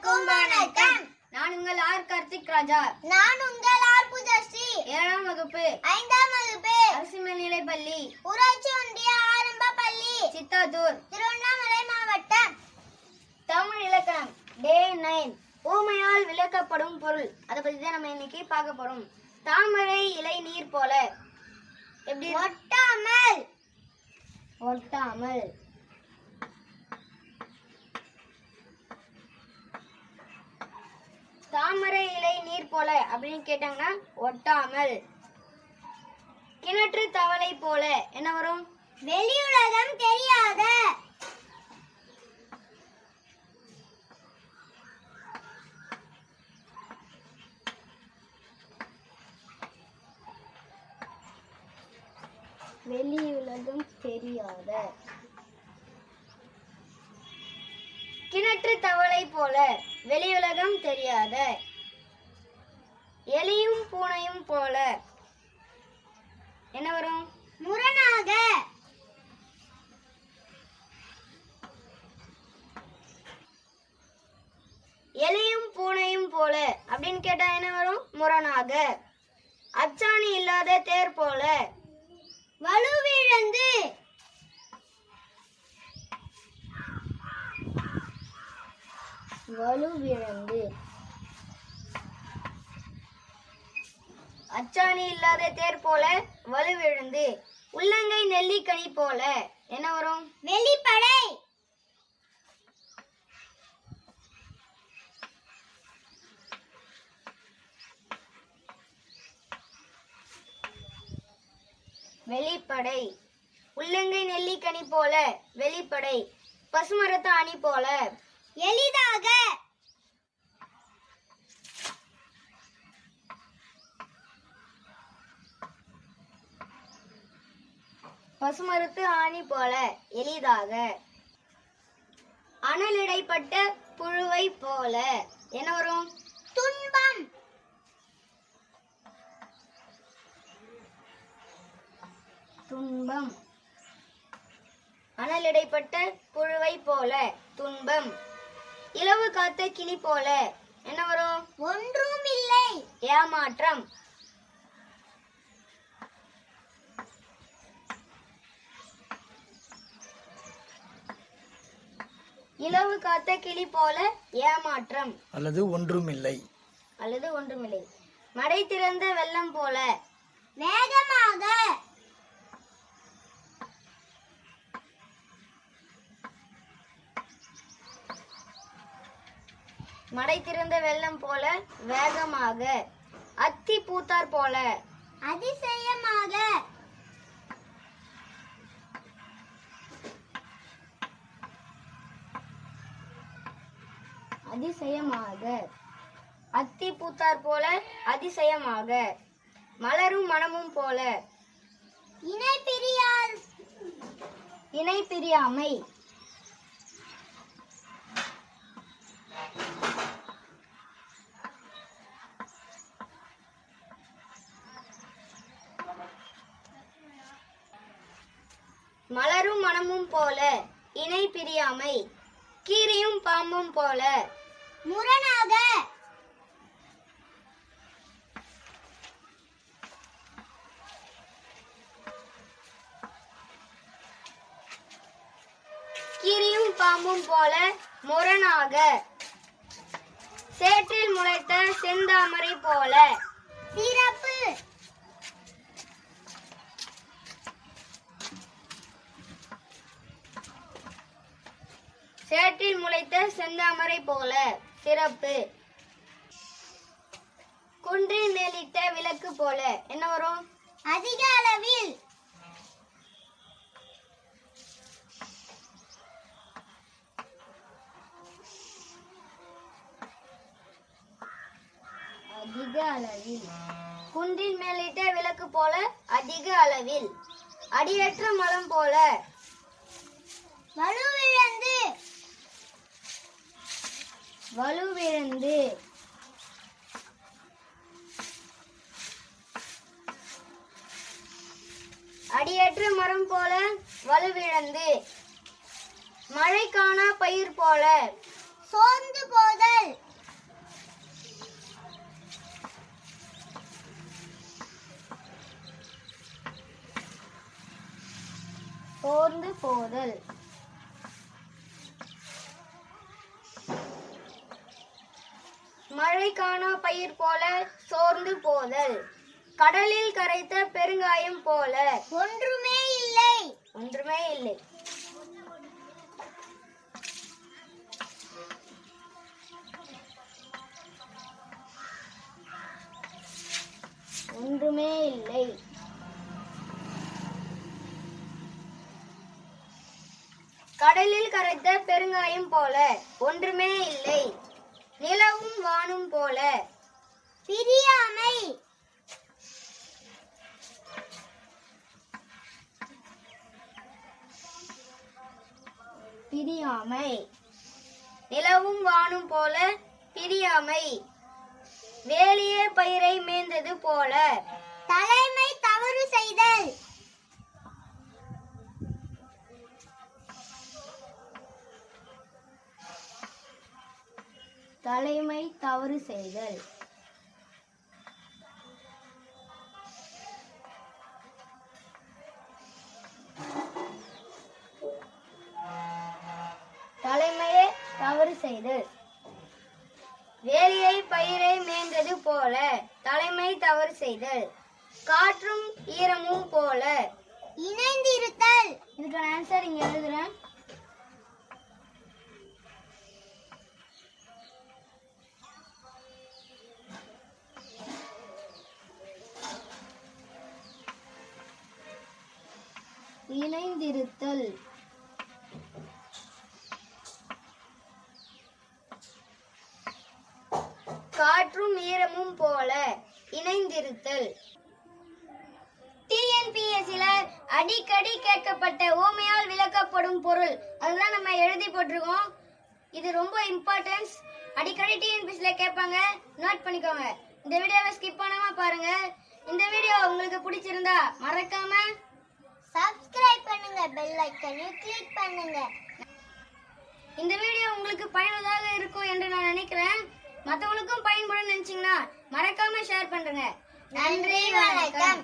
அனைவருக்கும் வணக்கம். நான் உங்கள் ஆர் கார்த்திக் ராஜா. நான் உங்கள் ஆர் புஜஸ்ரீ. ஏழாம் வகுப்பு. ஐந்தாம் வகுப்பு. அரசு மேல்நிலைப் பள்ளி. ஊராட்சி ஒன்றிய ஆரம்ப பள்ளி. சித்தாத்தூர். திருவண்ணாமலை மாவட்டம். தமிழ் இலக்கணம். டே நைன். ஊமையால் விளக்கப்படும் பொருள். அதை பத்தி தான் நம்ம இன்னைக்கு பார்க்க போறோம். தாமரை இலை நீர் போல. எப்படி ஒட்டாமல். ஒட்டாமல் தாமரை இலை நீர் போல அப்படின்னு கேட்டாங்கன்னா ஒட்டாமல். கிணற்று தவளை போல. என்ன வரும்? வெளியுலகம் தெரியாத. வெளியுலகம் தெரியாத. கிணற்று தவளை போல. வெளியுலகம் தெரியாத. எலியும் பூனையும் போல. என்ன வரும்? முரணாக. எலியும் பூனையும் போல. அப்படின்னு கேட்டா என்ன வரும்? முரணாக. அச்சாணி இல்லாத தேர் போல. வலுவிழந்து வலுவிழந்து அச்சாணி இல்லாத தேர் போல வலுவிழந்து உள்ளங்கை நெல்லிக்கனி போல. என்ன வரும்? வெளிப்படை வெளிப்படை. உள்ளங்கை நெல்லிக்கனி போல வெளிப்படை. பசுமரத்து அணி போல. எளிதாக. பசுமருத்து ஆணி போல எளிதாக. அனலிடைப்பட்ட புழுவை போல. என்ன வரும்? துன்பம். துன்பம். அனலிடைப்பட்ட புழுவை போல துன்பம். இலவு காத்த கிளி போல. என்ன வரும்? ஒன்றும் இல்லை. ஏமாற்றம். இலவு காத்த கிளி போல ஏமாற்றம். அல்லது ஒன்றுமில்லை. அல்லது ஒன்றுமில்லை. மடை திறந்த வெள்ளம் போல. வேகமாக. மடை திறந்த வெள்ளம் போல வேகமாக. அத்தி பூத்தார் போல. அதிசயமாக. அதிசயமாக. அத்தி பூத்தார் போல அதிசயமாக. மலரும் மனமும் போல. இணை பிரியால். இணை பிரியாமை. மலரும் மனமும் போல இணை பிரியாமை. கீரியும் பாம்பும் போல. முரணாக. கீரியும் பாம்பும் போல முரணாக. சேற்றில் முளைத்த செந்தாமரை போல. சிறப்பு. சேற்றில் முளைத்த செந்தாமரை போல. சிறப்பு. குன்றின் மேலிட்ட விளக்கு போல. என்ன வரும்? அதிக அளவில். அதிக அளவில். குன்றின் மேலிட்ட விளக்கு போல அதிக அளவில். அடியற்ற மலம் போல. வலுவிழந்து வலுவிழந்து. அடியற்ற மரம் போல வலுவிழந்து. மழை காணா பயிர் போல. சோர்ந்து போதல். சோர்ந்து போதல். மழை காணா பயிர் போல சோர்ந்து போதல். கடலில் கரைத்த பெருங்காயம் போல. ஒன்றுமே இல்லை. ஒன்றுமே இல்லை. ஒன்றுமே இல்லை. கடலில் கரைத்த பெருங்காயம் போல. ஒன்றுமே இல்லை. நிலவும் வானும் போல. பிரியாமை. பிரியாமை. நிலவும் வானும் போல பிரியாமை. வேலியே பயிரை மேய்ந்தது போல. தலைமை தவறு செய்தல். தலைமை தவறு செய்தல். தலைமையே தவறு செய்தல். வேலியை பயிரை மேய்ந்தது போல தலைமை தவறு செய்தல். காற்றும் ஈரமும் போல. இணைந்திருத்தல். இதுக்கான ஆன்சர் இங்க எழுதுறேன். இணைந்திருத்தல். காற்றும் ஈரமும் போல இணைந்திருத்தல். டிஎன்பிஎஸ்சில அடிக்கடி கேட்கப்பட்ட ஓமையால் விளக்கப்படும் பொருள். அதுதான் நம்ம எழுதி போட்டிருக்கோம். இது ரொம்ப இம்பார்ட்டன்ஸ் அடிக்கடி டிஎன்பிஎஸ்சில கேட்பாங்க. நோட் பண்ணிக்கோங்க. இந்த வீடியோவை ஸ்கிப் பண்ணாம பாருங்க. இந்த வீடியோ உங்களுக்கு பிடிச்சிருந்தா மறக்காம சப்ஸ்கிரைப் பண்ணுங்க பெல் ஐக்கனையும் கிளிக் பண்ணுங்க. இந்த வீடியோ உங்களுக்கு பயனுள்ளதாக இருக்கும் என்று நான் நினைக்கிறேன். மற்றவங்களுக்கும் பயன்படும் நினைச்சீங்கன்னா மறக்காம ஷேர் பண்ணுங்க. நன்றி வணக்கம்.